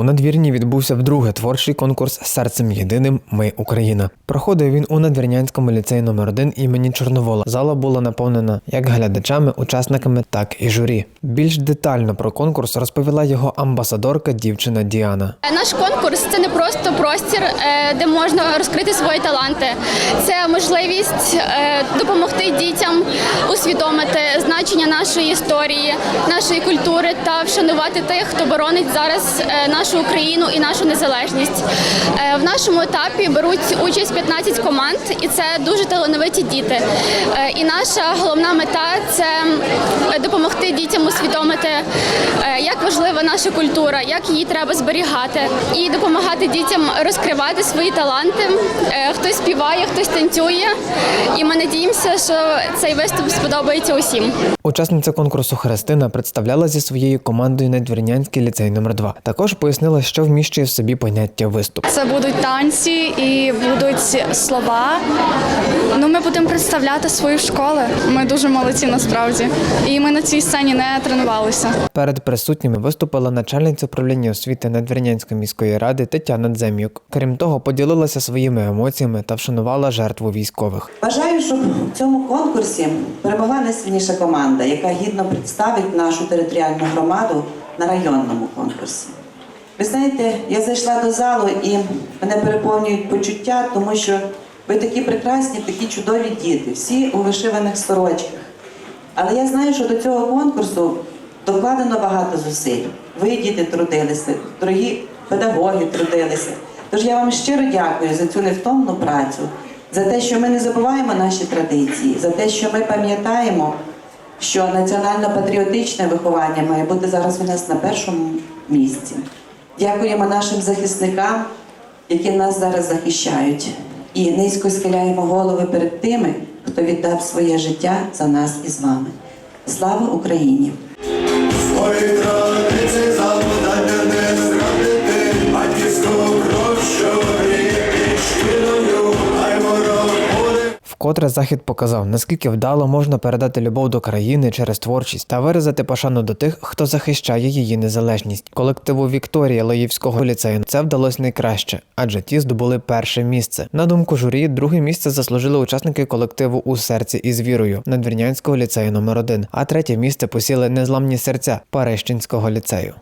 У надвірні відбувся вдруге творчий конкурс Серцем єдиним Ми Україна. Проходив він у надвірнянському ліцеї номер 1 імені Чорновола. Зала була наповнена як глядачами, учасниками, так і журі. Більш детально про конкурс розповіла його амбасадорка дівчина Діана. Наш конкурс це не просто простір, е, де можна розкрити свої таланти. Це можливість е, допомогти дітям усвідомити значення нашої історії, нашої культури та вшанувати тих, хто боронить зараз е, нашу Україну і нашу незалежність. Е, В нашому етапі беруть участь 15 команд, і це дуже талановиті діти. Е, І наша головна мета це допомогти дітям усвідомити, е, як важлива наша культура, як її треба зберігати, і допомагати дітям розкривати свої таланти. Хтось співає, хтось танцює. І ми надіємося, що цей виступ сподобається усім. Учасниця конкурсу Христина представляла зі своєю командою Надвірнянський ліцей номер 2 Також пояснила, що вміщує в собі поняття виступ. Це будуть танці і будуть слова. Ну, ми будемо представляти свої школи. Ми дуже молодці насправді. І ми на цій сцені не тренувалися. Перед присутніми виступила начальниця управління освіти Надвірнянської міської ради Тетяна Дзем'юк. Крім того, поділилася своїми емоціями та вшанувала жертву військових. Бажаю, щоб в цьому конкурсі перемогла найсильніша команда, яка гідно представить нашу територіальну громаду на районному конкурсі. Ви знаєте, я зайшла до залу і мене переповнюють почуття, тому що ви такі прекрасні, такі чудові діти, всі у вишиваних сорочках. Але я знаю, що до цього конкурсу докладено багато зусиль. Ви, діти, трудилися, дорогі педагоги трудилися. Тож я вам щиро дякую за цю невтомну працю, за те, що ми не забуваємо наші традиції, за те, що ми пам'ятаємо, що національно-патріотичне виховання має бути зараз у нас на першому місці. Дякуємо нашим захисникам, які нас зараз захищають. І низько схиляємо голови перед тими, хто віддав своє життя за нас і з вами. Слава Україні! Вкотре захід показав, наскільки вдало можна передати любов до країни через творчість та виразити пошану до тих, хто захищає її незалежність. Колективу Вікторія Лоївського ліцею це вдалося найкраще, адже ті здобули перше місце. На думку журі, друге місце заслужили учасники колективу у серці із вірою Надвірнянського ліцею номер 1 а третє місце посіли незламні серця Парещинського ліцею.